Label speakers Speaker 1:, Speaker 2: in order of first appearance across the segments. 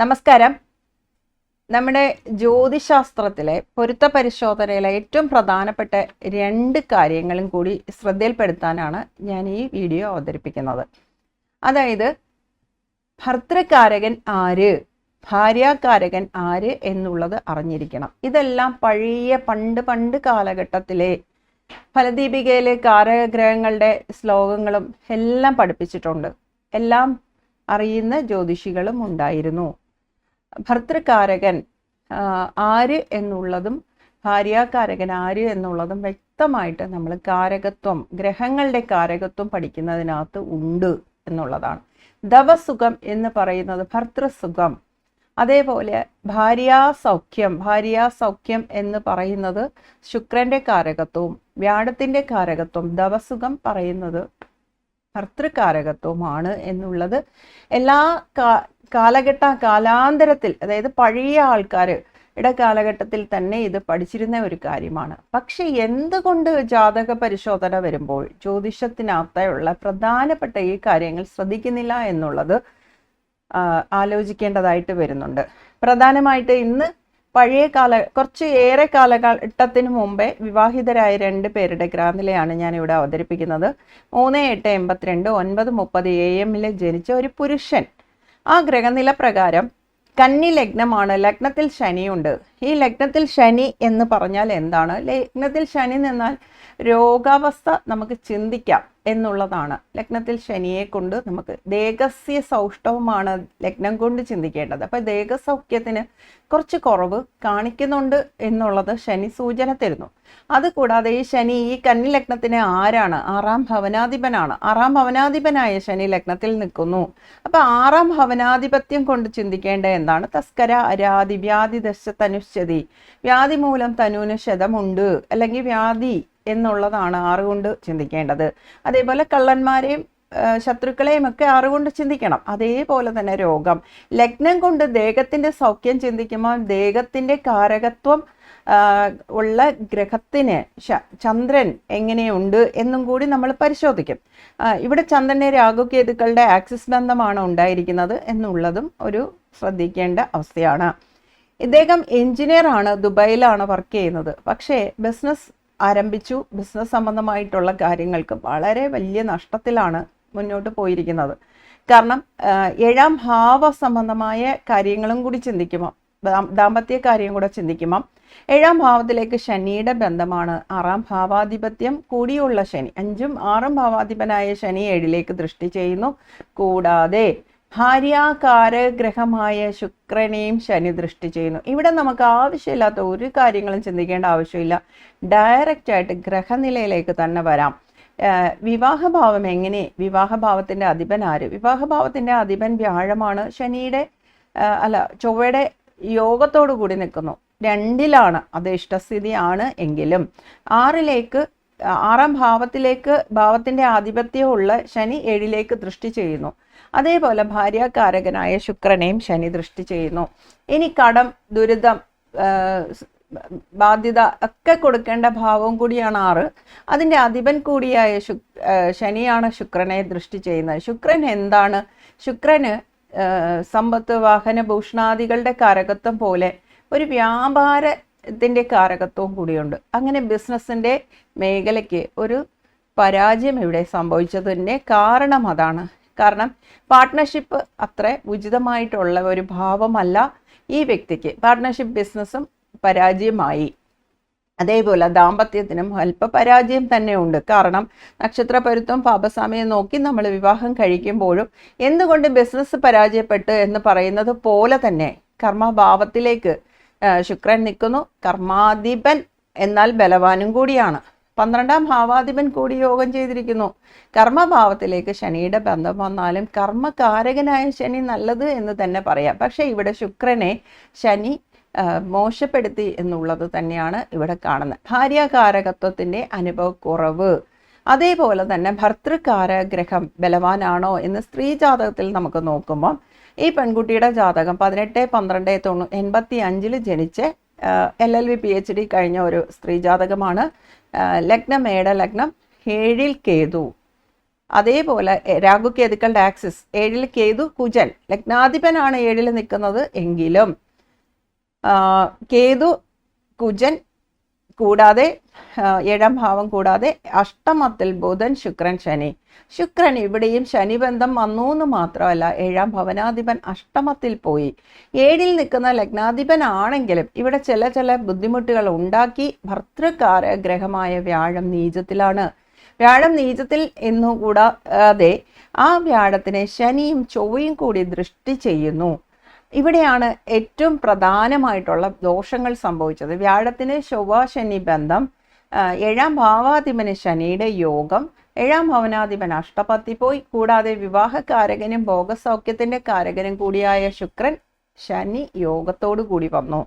Speaker 1: നമസ്കാരം. നമ്മുടെ ജ്യോതിശാസ്ത്രത്തിലെ പൊരുത്ത പരിശോധനയിലെ ഏറ്റവും പ്രധാനപ്പെട്ട രണ്ട് കാര്യങ്ങളും കൂടി ശ്രദ്ധയിൽപ്പെടുത്താനാണ് ഞാൻ ഈ വീഡിയോ അവതരിപ്പിക്കുന്നത്. അതായത് ഭർത്തൃകാരകൻ ആര് ഭാര്യാകാരകൻ ആര് എന്നുള്ളത് അറിഞ്ഞിരിക്കണം. ഇതെല്ലാം പഴയ പണ്ട് പണ്ട് കാലഘട്ടത്തിലെ ഫലദീപികയിലെ കാരഗ്രഹങ്ങളുടെ ശ്ലോകങ്ങളും എല്ലാം പഠിപ്പിച്ചിട്ടുണ്ട്. എല്ലാം അറിയുന്ന ജ്യോതിഷികളും ഉണ്ടായിരുന്നു. ഭർത്തൃകാരകൻ ആര് എന്നുള്ളതും ഭാര്യാകാരകൻ ആര് എന്നുള്ളതും വ്യക്തമായിട്ട് നമ്മൾ കാരകത്വം ഗ്രഹങ്ങളുടെ കാരകത്വം പഠിക്കുന്നതിനകത്ത് ഉണ്ട് എന്നുള്ളതാണ്. ദവസുഖം എന്ന് പറയുന്നത് ഭർത്തൃസുഖം. അതേപോലെ ഭാര്യാസൗഖ്യം ഭാര്യാസൗഖ്യം എന്ന് പറയുന്നത് ശുക്രന്റെ കാരകത്വവും വ്യാഴത്തിന്റെ കാരകത്വം ദവസുഖം പറയുന്നത് ഭർത്തൃകാരകത്വമാണ് എന്നുള്ളത് എല്ലാ കാലഘട്ട കാലാന്തരത്തിൽ അതായത് പഴയ ആൾക്കാർ ഇടകാലഘട്ടത്തിൽ തന്നെ ഇത് പഠിച്ചിരുന്ന ഒരു കാര്യമാണ്. പക്ഷെ എന്തുകൊണ്ട് ജാതക പരിശോധന വരുമ്പോൾ ജ്യോതിഷത്തിനകത്തുള്ള പ്രധാനപ്പെട്ട ഈ കാര്യങ്ങൾ ശ്രദ്ധിക്കുന്നില്ല എന്നുള്ളത് ആലോചിക്കേണ്ടതായിട്ട് വരുന്നുണ്ട്. പ്രധാനമായിട്ട് ഇന്ന് പഴയ കാല കുറച്ച് ഏറെ കാലഘട്ടത്തിന് മുമ്പേ വിവാഹിതരായ രണ്ട് പേരുടെ ഗ്രാന്തിലെയാണ് ഞാൻ ഇവിടെ അവതരിപ്പിക്കുന്നത്. മൂന്ന് എട്ട് എൺപത്തിരണ്ട് ഒൻപത് മുപ്പത് എ എമ്മിൽ ജനിച്ച ഒരു പുരുഷൻ. ആ ഗ്രഹനില പ്രകാരം കന്നി ലഗ്നമാണ്. ലഗ്നത്തിൽ ശനിയുണ്ട്. ഈ ലഗ്നത്തിൽ ശനി എന്ന് പറഞ്ഞാൽ എന്താണ്? ലഗ്നത്തിൽ ശനി നിന്നാൽ രോഗാവസ്ഥ നമുക്ക് ചിന്തിക്കാം. എന്നുള്ളതാണ്. ലഗ്നത്തിൽ ശനിയെ കൊണ്ട് നമുക്ക് ദേഹസ്യ സൗഷ്ടവമാണ് ലഗ്നം കൊണ്ട് ചിന്തിക്കേണ്ടത്. അപ്പോൾ ദേഹസൗഖ്യത്തിന് കുറച്ച് കുറവ് കാണിക്കുന്നുണ്ട് എന്നുള്ളത് ശനി സൂചന തരുന്നു. അതുകൂടാതെ ഈ ശനി ഈ കന്നി ലഗ്നത്തിന് ആരാണ്? ആറാം ഭവനാധിപനാണ്. ആറാം ഭവനാധിപനായ ശനി ലഗ്നത്തിൽ നിൽക്കുന്നു. അപ്പൊ ആറാം ഭവനാധിപത്യം കൊണ്ട് ചിന്തിക്കേണ്ട എന്താണ്? തസ്കര അരാതി വ്യാധി ദശ തനുശ്ചതി വ്യാധി മൂലം തനുവിന് ശതമുണ്ട് അല്ലെങ്കിൽ വ്യാധി എന്നുള്ളതാണ് ആറുകൊണ്ട് ചിന്തിക്കേണ്ടത്. അതേപോലെ കള്ളന്മാരെയും ശത്രുക്കളെയും ഒക്കെ അറിവുകൊണ്ട് ചിന്തിക്കണം. അതേപോലെ തന്നെ രോഗം. ലഗ്നം കൊണ്ട് ദേഹത്തിന്റെ സൗഖ്യം ചിന്തിക്കുമ്പോൾ ദേഹത്തിന്റെ കാരകത്വം ഉള്ള ഗ്രഹത്തിന് ചന്ദ്രൻ എങ്ങനെയുണ്ട് എന്നും കൂടി നമ്മൾ പരിശോധിക്കും. ഇവിടെ ചന്ദ്രനെ രാഘുകേതുക്കളുടെ ആക്സിസ് ബന്ധമാണ് ഉണ്ടായിരിക്കുന്നത് എന്നുള്ളതും ഒരു ശ്രദ്ധിക്കേണ്ട അവസ്ഥയാണ്. ഇദ്ദേഹം എഞ്ചിനീയർ ആണ് ദുബായിലാണ് വർക്ക് ചെയ്യുന്നത്. പക്ഷേ ബിസിനസ് ആരംഭിച്ചു. ബിസിനസ് സംബന്ധമായിട്ടുള്ള കാര്യങ്ങൾക്ക് വളരെ വലിയ നഷ്ടത്തിലാണ് മുന്നോട്ട് പോയിരിക്കുന്നത്. കാരണം ഏഴാം ഭാവ സംബന്ധമായ കാര്യങ്ങളും കൂടി ചിന്തിക്കുമ്പോൾ ദാമ്പത്യ കാര്യം കൂടെ ചിന്തിക്കുമ്പം ഏഴാം ഭാവത്തിലേക്ക് ശനിയുടെ ബന്ധമാണ്. ആറാം ഭാവാധിപത്യം കൂടിയുള്ള ശനി. അഞ്ചും ആറും ഭാവാധിപനായ ശനി ഏഴിലേക്ക് ദൃഷ്ടി ചെയ്യുന്നു. കൂടാതെ ഭാര്യാകാരഗ്രഹമായ ശുക്രനെയും ശനി ദൃഷ്ടി ചെയ്യുന്നു. ഇവിടെ നമുക്ക് ആവശ്യമില്ലാത്ത ഒരു കാര്യങ്ങളും ചിന്തിക്കേണ്ട ആവശ്യമില്ല. ഡയറക്റ്റ് ആയിട്ട് ഗ്രഹനിലയിലേക്ക് തന്നെ വരാം. വിവാഹഭാവം എങ്ങനെ? വിവാഹഭാവത്തിന്റെ അധിപൻ ആര്? വിവാഹഭാവത്തിന്റെ അധിപൻ വ്യാഴമാണ്. ശനിയുടെ അല്ല ചൊവ്വയുടെ യോഗത്തോടു കൂടി നിൽക്കുന്നു. രണ്ടിലാണ്. അത് ഇഷ്ടസ്ഥിതിയാണ് എങ്കിലും. ആറിലേക്ക് ആറാം ഭാവത്തിലേക്ക് ഭാവത്തിന്റെ ആധിപത്യമുള്ള ശനി ഏഴിലേക്ക് ദൃഷ്ടി ചെയ്യുന്നു. അതേപോലെ ഭാര്യാകാരകനായ ശുക്രനെയും ശനി ദൃഷ്ടി ചെയ്യുന്നു. ഇനി കടം ദുരിതം ബാധ്യത ഒക്കെ കൊടുക്കേണ്ട ഭാവവും കൂടിയാണ് ആറ്. അതിന്റെ അധിപൻ കൂടിയായ ശു ശനിയാണ് ശുക്രനെ ദൃഷ്ടി ചെയ്യുന്നത്. ശുക്രൻ എന്താണ്? ശുക്രന് സമ്പത്ത് വാഹന ഭൂഷണാദികളുടെ കാരകത്വം പോലെ ഒരു വ്യാപാരത്തിന്റെ കാരകത്വവും കൂടിയുണ്ട്. അങ്ങനെ ബിസിനസ്സിന്റെ മേഖലയ്ക്ക് ഒരു പരാജയം ഇവിടെ സംഭവിച്ചതിന്റെ കാരണം അതാണ്. കാരണം പാർട്ട്ണർഷിപ്പ് അത്ര ഉചിതമായിട്ടുള്ള ഒരു ഭാവമല്ല ഈ വ്യക്തിക്ക്. പാർട്ട്ണർഷിപ്പ് ബിസിനസ്സും പരാജയമായി. അതേപോലെ ദാമ്പത്യത്തിനും അല്പ പരാജയം തന്നെയുണ്ട് കാരണം നക്ഷത്രപരുത്തം പാപസാമയം നോക്കി നമ്മൾ വിവാഹം കഴിക്കുമ്പോഴും എന്തുകൊണ്ട് ബിസിനസ് പരാജയപ്പെട്ടു എന്ന് പറയുന്നത് പോലെ തന്നെ കർമ്മഭാവത്തിലേക്ക് ശുക്രൻ നിൽക്കുന്നു. കർമാധിപൻ എന്നാൽ ബലവാനും കൂടിയാണ്. പന്ത്രണ്ടാം ഭാവാധിപൻ കൂടി യോഗം ചെയ്തിരിക്കുന്നു. കർമ്മഭാവത്തിലേക്ക് ശനിയുടെ ബന്ധം വന്നാലും കർമ്മകാരകനായ ശനി നല്ലത് എന്ന് തന്നെ പറയാം. പക്ഷേ ഇവിടെ ശുക്രനെ ശനി മോശപ്പെടുത്തി എന്നുള്ളത് തന്നെയാണ് ഇവിടെ കാണുന്നത്. ഭാര്യാകാരകത്വത്തിന്റെ അനുഭവക്കുറവ്. അതേപോലെ തന്നെ ഭർത്തൃകാരഗ്രഹം ബലവാനാണോ എന്ന് സ്ത്രീ ജാതകത്തിൽ നമുക്ക് നോക്കുമ്പോൾ ഈ പെൺകുട്ടിയുടെ ജാതകം പതിനെട്ട് പന്ത്രണ്ട് തൊണ്ണൂ എൺപത്തി അഞ്ചിൽ ജനിച്ച് L L B P H D കഴിഞ്ഞ ഒരു സ്ത്രീ ജാതകമാണ്. ലഗ്നം മേട ലഗ്നം ഏഴിൽ കേതു. അതേപോലെ എ- കേതുക്കളുടെ ആക്സിസ് ഏഴിൽ കേതു കുജൻ. ലഗ്നാധിപനാണ് ഏഴിൽ നിൽക്കുന്നത് എങ്കിലും കേതു കുജൻ കൂടാതെ ഏഴാം ഭാവം കൂടാതെ അഷ്ടമത്തിൽ ബുധൻ ശുക്രൻ ശനി. ശുക്രൻ ഇവിടെയും ശനിബന്ധം വന്നു എന്ന് മാത്രമല്ല ഏഴാം ഭവനാധിപൻ അഷ്ടമത്തിൽ പോയി. ഏഴിൽ നിൽക്കുന്ന ലഗ്നാധിപൻ ആണെങ്കിലും ഇവിടെ ചില ചില ബുദ്ധിമുട്ടുകൾ ഉണ്ടാക്കി ഭർത്തൃകാര ഗ്രഹമായ വ്യാഴം നീചത്തിലാണ്. വ്യാഴം നീചത്തിൽ എന്നുകൂടാതെ ആ വ്യാഴത്തിനെ ശനിയും ചൊവ്വയും കൂടി ദൃഷ്ടി ചെയ്യുന്നു. ഇവിടെയാണ് ഏറ്റവും പ്രധാനമായിട്ടുള്ള ദോഷങ്ങൾ സംഭവിച്ചത്. വ്യാഴത്തിന് ചൊവ്വ ശനി ബന്ധം ഏഴാം ഭാവാധിപന് ശനിയുടെ യോഗം ഏഴാം ഭവനാധിപൻ അഷ്ടപത്തി പോയി. കൂടാതെ വിവാഹകാരകനും ഭോഗസൗഖ്യത്തിന്റെ കാരകനും കൂടിയായ ശുക്രൻ ശനി യോഗത്തോടു കൂടി വന്നു.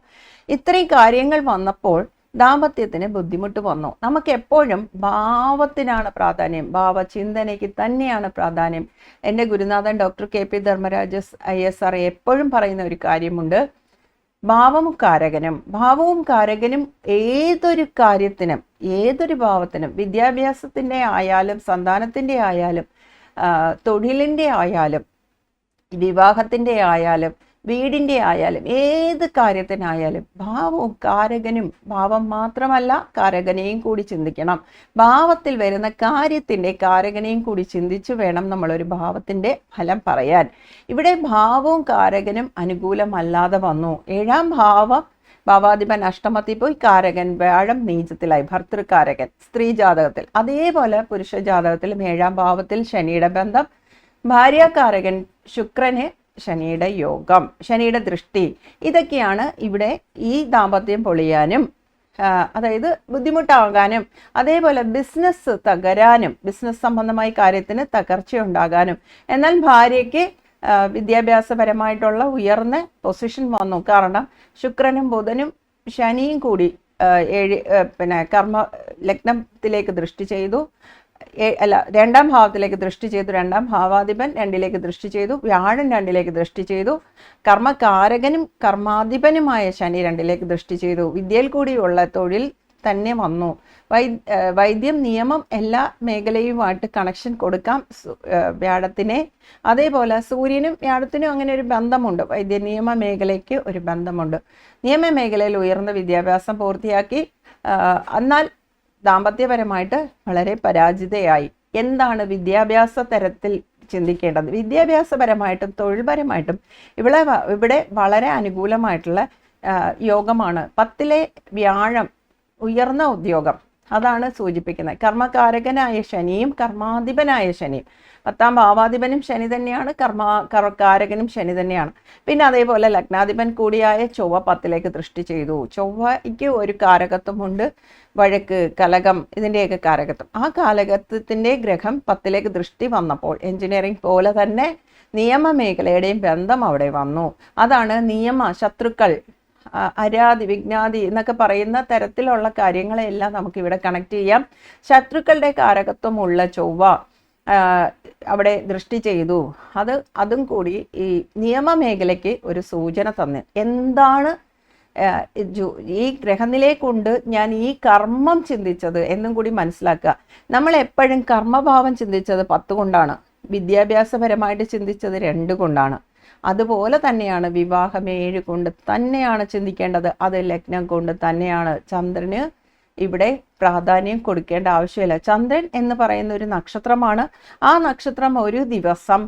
Speaker 1: ഇത്രയും കാര്യങ്ങൾ വന്നപ്പോൾ ദാമ്പത്യത്തിന് ബുദ്ധിമുട്ട് വന്നു. നമുക്ക് എപ്പോഴും ഭാവത്തിനാണ് പ്രാധാന്യം. ഭാവചിന്തനയ്ക്ക് തന്നെയാണ് പ്രാധാന്യം. എന്റെ ഗുരുനാഥൻ doctor K P ധർമ്മരാജസ് I S R എപ്പോഴും പറയുന്ന ഒരു കാര്യമുണ്ട്. ഭാവം കാരകനും. ഭാവവും കാരകനും ഏതൊരു കാര്യത്തിനും ഏതൊരു ഭാവത്തിനും വിദ്യാഭ്യാസത്തിന്റെ ആയാലും സന്താനത്തിന്റെ ആയാലും തൊഴിലിന്റെ ആയാലും വിവാഹത്തിന്റെ ആയാലും വീടിന്റെ ആയാലും ഏത് കാര്യത്തിനായാലും ഭാവവും കാരകനും ഭാവം മാത്രമല്ല കാരകനെയും കൂടി ചിന്തിക്കണം. ഭാവത്തിൽ വരുന്ന കാര്യത്തിന്റെ കാരകനെയും കൂടി ചിന്തിച്ചു വേണം നമ്മളൊരു ഭാവത്തിന്റെ ഫലം പറയാൻ. ഇവിടെ ഭാവവും കാരകനും അനുകൂലമല്ലാതെ വന്നു. ഏഴാം ഭാവം ഭാവാധിപൻ അഷ്ടമത്തിൽ പോയി കാരകൻ വ്യാഴം നീചത്തിലായി. ഭർത്തൃകാരകൻ സ്ത്രീ ജാതകത്തിൽ. അതേപോലെ പുരുഷ ജാതകത്തിലും ഏഴാം ഭാവത്തിൽ ശനിയുടെ ബന്ധം. ഭാര്യാകാരകൻ ശുക്രന് ശനിയുടെ യോഗം ശനിയുടെ ദൃഷ്ടി ഇതൊക്കെയാണ് ഇവിടെ ഈ ദാമ്പത്യം പൊളിയാനും അതായത് ബുദ്ധിമുട്ടാകാനും അതേപോലെ ബിസിനസ് തകരാനും ബിസിനസ് സംബന്ധമായ കാര്യത്തിന് തകർച്ചയുണ്ടാകാനും. എന്നാൽ ഭാര്യയ്ക്ക് വിദ്യാഭ്യാസപരമായിട്ടുള്ള ഉയർന്ന പൊസിഷൻ വന്നു. കാരണം ശുക്രനും ബുധനും ശനിയും കൂടി ഏഴ് പിന്നെ കർമ്മ ലഗ്നത്തിലേക്ക് ദൃഷ്ടി ചെയ്തു. അല്ല രണ്ടാം ഭാവത്തിലേക്ക് ദൃഷ്ടി ചെയ്തു രണ്ടാം ഭാവാധിപൻ രണ്ടിലേക്ക് ദൃഷ്ടി ചെയ്തു വ്യാഴൻ രണ്ടിലേക്ക് ദൃഷ്ടി ചെയ്തു കർമ്മകാരകനും കർമാധിപനുമായ ശനി രണ്ടിലേക്ക് ദൃഷ്ടി ചെയ്തു. വിദ്യയിൽ കൂടിയുള്ള തൊഴിൽ തന്നെ വന്നു. വൈ വൈദ്യം നിയമം എല്ലാ മേഖലയുമായിട്ട് കണക്ഷൻ കൊടുക്കാം വ്യാഴത്തിനെ. അതേപോലെ സൂര്യനും വ്യാഴത്തിനും അങ്ങനെ ഒരു ബന്ധമുണ്ട്. വൈദ്യ നിയമ മേഖലയ്ക്ക് ഒരു ബന്ധമുണ്ട്. നിയമ മേഖലയിൽ ഉയർന്ന വിദ്യാഭ്യാസം പൂർത്തിയാക്കി എന്നാൽ ദാമ്പത്യപരമായിട്ട് വളരെ പരാജിതയായി. എന്താണ് വിദ്യാഭ്യാസ തരത്തിൽ ചിന്തിക്കേണ്ടത്? വിദ്യാഭ്യാസപരമായിട്ടും തൊഴിൽപരമായിട്ടും ഇവിടെ ഇവിടെ വളരെ അനുകൂലമായിട്ടുള്ള യോഗമാണ്. പത്തിലെ വ്യാഴം ഉയർന്ന ഉദ്യോഗം. അതാണ് സൂചിപ്പിക്കുന്നത്. കർമ്മകാരകനായ ശനിയും കർമാധിപനായ ശനിയും. പത്താം ഭാവാധിപനും ശനി തന്നെയാണ് കർമ്മ കർ- കാരകനും ശനി തന്നെയാണ്. പിന്നെ അതേപോലെ ലഗ്നാധിപൻ കൂടിയായ ചൊവ്വ പത്തിലേക്ക് ദൃഷ്ടി ചെയ്തു. ചൊവ്വയ്ക്ക് ഒരു കാരകത്വമുണ്ട് വഴക്ക് കലകം ഇതിന്റെയൊക്കെ കാരകത്വം. ആ കാലകത്വത്തിന്റെ ഗ്രഹം പത്തിലേക്ക് ദൃഷ്ടി വന്നപ്പോൾ എഞ്ചിനീയറിംഗ് പോലെ തന്നെ നിയമ മേഖലയുടെയും ബന്ധം അവിടെ വന്നു. അതാണ് നിയമ ശത്രുക്കൾ അരാതി വിജ്ഞാതി എന്നൊക്കെ പറയുന്ന തരത്തിലുള്ള കാര്യങ്ങളെല്ലാം നമുക്ക് ഇവിടെ കണക്ട് ചെയ്യാം. ശത്രുക്കളുടെ കാരകത്വമുള്ള ചൊവ്വ അവിടെ ദൃഷ്ടി ചെയ്തു. അത് അതും കൂടി ഈ നിയമ മേഖലയ്ക്ക് ഒരു സൂചന തന്നെ. എന്താണ് ഈ ഗ്രഹനിലയെ കൊണ്ട് ഞാൻ ഈ കർമ്മം ചിന്തിച്ചത് എന്നും കൂടി മനസ്സിലാക്കുക. നമ്മൾ എപ്പോഴും കർമ്മഭാവം ചിന്തിച്ചത് പത്ത് കൊണ്ടാണ്. വിദ്യാഭ്യാസപരമായിട്ട് ചിന്തിച്ചത് രണ്ട് കൊണ്ടാണ്. അതുപോലെ തന്നെയാണ് വിവാഹം ഏഴ് കൊണ്ട് തന്നെയാണ് ചിന്തിക്കേണ്ടത്. അത് ലഗ്നം കൊണ്ട് തന്നെയാണ് ചന്ദ്രന് ഇവിടെ പ്രാധാന്യം കൊടുക്കേണ്ട ആവശ്യമില്ല. ചന്ദ്രൻ എന്ന് പറയുന്ന ഒരു നക്ഷത്രമാണ്. ആ നക്ഷത്രം ഒരു ദിവസം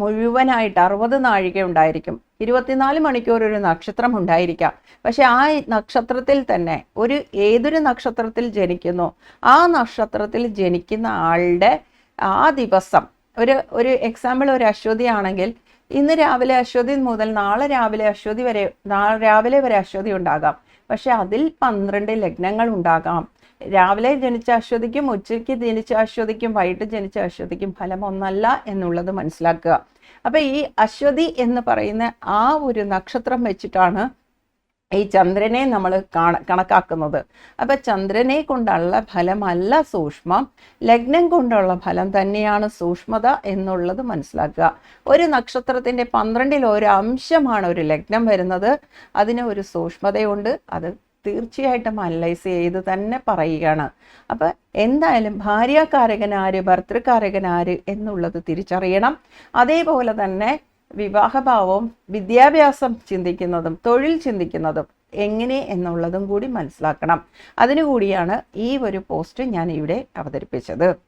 Speaker 1: മുഴുവനായിട്ട് അറുപത് നാഴിക ഉണ്ടായിരിക്കും. ഇരുപത്തിനാല് മണിക്കൂർ ഒരു നക്ഷത്രം ഉണ്ടായിരിക്കാം. പക്ഷെ ആ നക്ഷത്രത്തിൽ തന്നെ ഒരു ഏതൊരു നക്ഷത്രത്തിൽ ജനിക്കുന്നു? ആ നക്ഷത്രത്തിൽ ജനിക്കുന്ന ആളുടെ ആ ദിവസം ഒരു ഒരു എക്സാമ്പിൾ ഒരു അശ്വതി ആണെങ്കിൽ ഇന്ന് രാവിലെ അശ്വതി മുതൽ നാളെ രാവിലെ അശ്വതി വരെ നാളെ രാവിലെ വരെ അശ്വതി ഉണ്ടാകാം. പക്ഷെ അതിൽ പന്ത്രണ്ട് ലഗ്നങ്ങൾ ഉണ്ടാകാം. രാവിലെ ജനിച്ച അശ്വതിക്കും ഉച്ചയ്ക്ക് ജനിച്ച അശ്വതിക്കും വൈകിട്ട് ജനിച്ച അശ്വതിക്കും ഫലം ഒന്നല്ല എന്നുള്ളത് മനസ്സിലാക്കുക. അപ്പൊ ഈ അശ്വതി എന്ന് പറയുന്ന ആ ഒരു നക്ഷത്രം വെച്ചിട്ടാണ് ഈ ചന്ദ്രനെ നമ്മൾ കാണ കണക്കാക്കുന്നത്. അപ്പൊ ചന്ദ്രനെ കൊണ്ടുള്ള ഫലമല്ല സൂക്ഷ്മം. ലഗ്നം കൊണ്ടുള്ള ഫലം തന്നെയാണ് സൂക്ഷ്മത എന്നുള്ളത് മനസ്സിലാക്കുക. ഒരു നക്ഷത്രത്തിന്റെ പന്ത്രണ്ടിൽ ഒരു അംശമാണ് ഒരു ലഗ്നം വരുന്നത്. അതിന് ഒരു സൂക്ഷ്മതയുണ്ട്. അത് തീർച്ചയായിട്ടും അനലൈസ് ചെയ്ത് തന്നെ പറയുകയാണ്. അപ്പം എന്തായാലും ഭാര്യാകാരകനാര് ഭർത്തൃകാരകനാര് എന്നുള്ളത് തിരിച്ചറിയണം. അതേപോലെ തന്നെ വിവാഹഭാവവും വിദ്യാഭ്യാസം ചിന്തിക്കുന്നതും തൊഴിൽ ചിന്തിക്കുന്നതും എങ്ങനെ എന്നുള്ളതും കൂടി മനസ്സിലാക്കണം. അതിനുകൂടിയാണ് ഈ ഒരു പോസ്റ്റ് ഞാൻ ഇവിടെ അവതരിപ്പിച്ചത്.